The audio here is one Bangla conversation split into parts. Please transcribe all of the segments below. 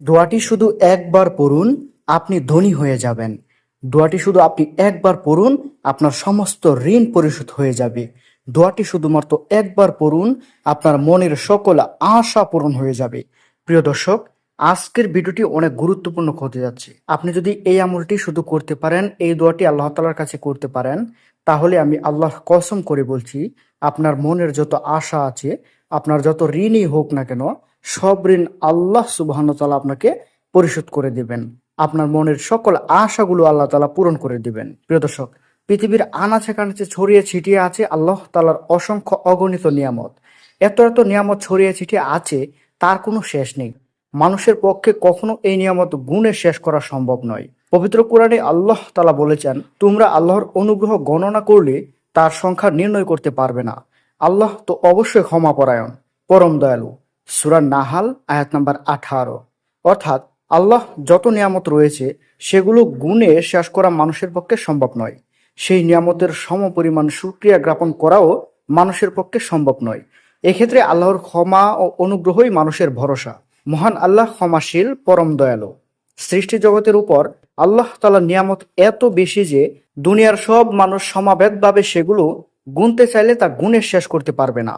দোয়াটি শুধু একবার পড়ুন, আপনি ধনী হয়ে যাবেন। দোয়াটি শুধু আপনি একবার পড়ুন, আপনার সমস্ত ঋণ পরিশোধ হয়ে যাবে। দোয়াটি শুধুমাত্র একবার পড়ুন, আপনার মনের সকল আশা পূরণ হয়ে যাবে। প্রিয় দর্শক, আজকের ভিডিওটি অনেক গুরুত্বপূর্ণ হতে যাচ্ছে। আপনি যদি এই আমলটি শুধু করতে পারেন, এই দোয়াটি আল্লাহ তালার কাছে করতে পারেন, তাহলে আমি আল্লাহ কসম করে বলছি, আপনার মনের যত আশা আছে, আপনার যত ঋণই হোক না কেন সব ঋণ আল্লাহ সুবাহতালা আপনাকে পরিশোধ করে দিবেন। আপনার মনের সকল আশাগুলো আল্লাহ তালা পূরণ করে দিবেন। প্রিয় দর্শক, পৃথিবীর আনাচে কানাচে ছড়িয়ে ছিটিয়ে আছে আল্লাহ তালার অসংখ্য অগণিত নিয়ামত। এত এত নিয়ামত ছড়িয়ে ছিটিয়ে আছে, তার কোনো শেষ নেই। মানুষের পক্ষে কখনো এই নিয়ামত গুণে শেষ করা সম্ভব নয়। পবিত্র কোরআনে আল্লাহ তালা বলেছেন, তোমরা আল্লাহর অনুগ্রহ গণনা করলে তার সংখ্যা নির্ণয় করতে পারবে না। আল্লাহ তো অবশ্যই ক্ষমা পরায়ণ, পরম দয়ালু। সুরা নাহাল, আয়াত নাম্বার আঠারো। অর্থাৎ আল্লাহ যত নিয়ামত রয়েছে, সেগুলো গুণে শেষ করা মানুষের পক্ষে সম্ভব নয়। সেই নিয়ামতের সমপরিমাণ সুক্রিয়া জ্ঞাপন করাও মানুষের পক্ষে সম্ভব নয়। এক্ষেত্রে আল্লাহর ক্ষমা ও অনুগ্রহই মানুষের ভরসা। মহান আল্লাহ ক্ষমাশীল, পরম দয়ালু। সৃষ্টি জগতের উপর আল্লাহ তালা নিয়ামত এত বেশি যে, দুনিয়ার সব মানুষ সমাবেতভাবে সেগুলো গুনতে চাইলে তা গুণে শেষ করতে পারবে না।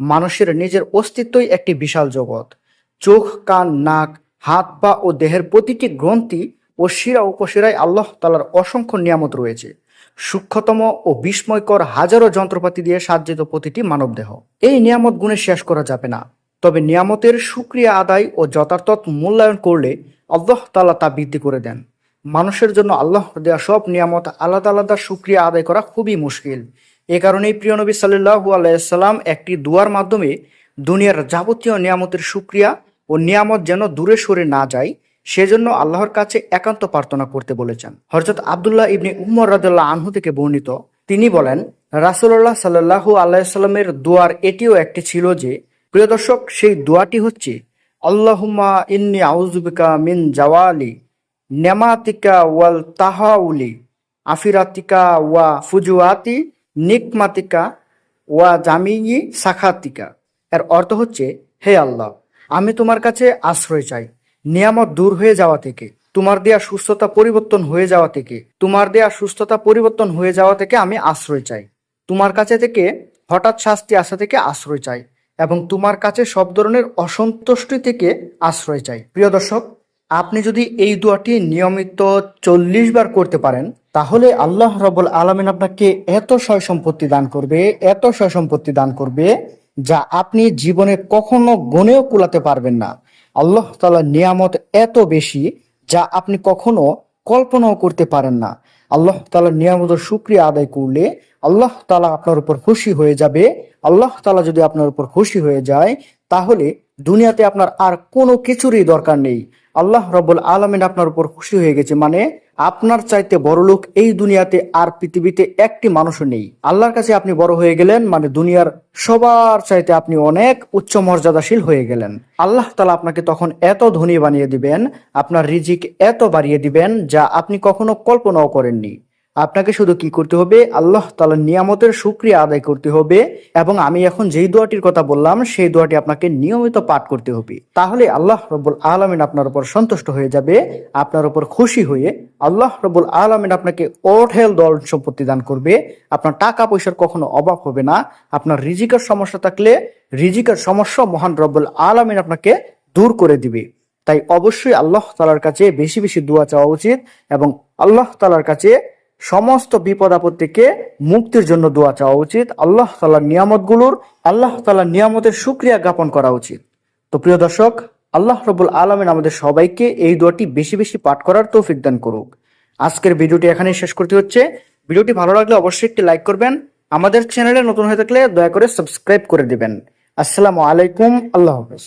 মানুষের নিজের অস্তিত্বই একটি বিশাল জগৎ। চোখ, কান, নাক, হাত, পা ও দেহের প্রতিটি গ্রন্থি ও শিরা উপশিরায় আল্লাহ তালার অসংখ্য নিয়ামত রয়েছে। সূক্ষ্মতম ও বিস্ময়কর হাজারো যন্ত্রপাতি দিয়ে সাজ্জিত প্রতিটি মানবদেহ। এই নিয়ামত গুণে শেষ করা যাবে না। তবে নিয়ামতের সুক্রিয়া আদায় ও যথার্থ মূল্যায়ন করলে আল্লাহ তালা তা বৃদ্ধি করে দেন। মানুষের জন্য আল্লাহ দেওয়া সব নিয়ামত আলাদা আলাদা সুক্রিয়া আদায় করা খুবই মুশকিল। এ কারণেই প্রিয় নবী সাল্লাহু আলাইসাল্লাম একটি দুয়ার মাধ্যমে দুনিয়ার যাবতীয় নিয়ামতের সুক্রিয়া ও নিয়ামত যেন দূরে সরে না যায়, সেজন্য আল্লাহর কাছে একান্ত প্রার্থনা করতে বলেছেন। হরজত আবদুল্লাহ ইবনে উমর রাদুল্লাহ আনহু থেকে বর্ণিত, তিনি বলেন রাসুল্লাহ সাল্লাহু আলাইসাল্লামের দুয়ার এটিও একটি ছিল যে, প্রিয় দর্শক, সেই দোয়াটি হচ্ছে, আল্লাহুম্মা ইন্নি আউজুবিকা মিন জাওয়ালি নেমাতিকা ওয়াল তাহাউলি, আফিরাতিকা ওয়া ফুজুয়াতি নিকমাতিকা ওয়া জামিয়ি সাখাতিকা। এর অর্থ হচ্ছে, হে আল্লাহ, আমি তোমার কাছে আশ্রয় চাই, নিয়ামত দূর হয়ে যাওয়া থেকে, তোমার দেয়া সুস্থতা পরিবর্তন হয়ে যাওয়া থেকে, তোমার দেয়া সুস্থতা পরিবর্তন হয়ে যাওয়া থেকে আমি আশ্রয় চাই। তোমার কাছে থেকে হঠাৎ শাস্তি আসা থেকে আশ্রয় চাই, এবং তোমার কাছে সব ধরনের অসন্তুষ্টি থেকে আশ্রয় চাই। প্রিয় দর্শক আপনি যদি এই দোয়াটি নিয়মিত চল্লিশ বার করতে পারেন, তাহলে আল্লাহ রবুল আলমিন আপনাকে এত সয় সম্পত্তি দান করবে, এত সয় সম্পত্তি দান করবে, যা আপনি জীবনে কখনো গনেও কুলাতে পারবেন না। আল্লাহ তালা নিয়ামত এত বেশি, যা আপনি কখনো কল্পনাও করতে পারেন না। আল্লাহ তালা নিয়ামতের সুক্রিয়া আদায় করলে আল্লাহ তালা আপনার উপর খুশি হয়ে যাবে। আল্লাহ তালা যদি আপনার উপর খুশি হয়ে যায়, তাহলে দুনিয়াতে আপনার আর কোনো কিছুরই দরকার নেই। আল্লাহ রব্বুল আলমিন আপনার উপর খুশি হয়ে গেছে। মানে আপনার চাইতে বড় লোক এই দুনিয়াতে আর পৃথিবীতে একটি মানুষও নেই। আল্লাহর কাছে আপনি বড় হয়ে গেলেন মানে দুনিয়ার সবার চাইতে আপনি অনেক উচ্চ মর্যাদাশীল হয়ে গেলেন। আল্লাহ তালা আপনাকে তখন এত ধনী বানিয়ে দিবেন, আপনার রিজিক এত বাড়িয়ে দিবেন, যা আপনি কখনো কল্পনাও করেননি। আপনাকে শুধু কি করতে হবে? আল্লাহ তালা নিয়ামতের সুক্রিয়া আদায় করতে হবে এবং আমি এখন যেই দোয়াটির কথা বললাম, সেই দোয়াটি আপনাকে নিয়মিত পাঠ করতে হবে। তাহলে আল্লাহ রব্বুল আলমিন আপনার উপর সন্তুষ্ট হয়ে যাবে, আপনার উপর খুশি হয়ে আল্লাহ রব্বুল আলমিন আপনাকে অঢেল দল সম্পত্তি দান করবে। আপনার টাকা পয়সার কখনো অভাব হবে না। আপনার রিজিকের সমস্যা থাকলে রিজিকের সমস্যা মহান রব্বুল আলমিন আপনাকে দূর করে দিবে। তাই অবশ্যই আল্লাহ তালার কাছে বেশি বেশি দোয়া চাওয়া উচিত এবং আল্লাহ তালার কাছে সমস্ত বিপদ আপদ থেকে মুক্তির জন্য দোয়া চাওয়া উচিত। আল্লাহ তালার নিয়ামতগুলোর, আল্লাহ তালার নিয়ামতের সুক্রিয়া জ্ঞাপন করা উচিত। তো প্রিয় দর্শক, আল্লাহ রবুল আলমিন আমাদের সবাইকে এই দোয়াটি বেশি বেশি পাঠ করার তৌফিক দান করুক। আজকের ভিডিওটি এখানেই শেষ করতে হচ্ছে। ভিডিওটি ভালো লাগলে অবশ্যই একটি লাইক করবেন। আমাদের চ্যানেলে নতুন হয়ে থাকলে দয়া করে সাবস্ক্রাইব করে দিবেন। আসসালামু আলাইকুম, আল্লাহ হাফেজ।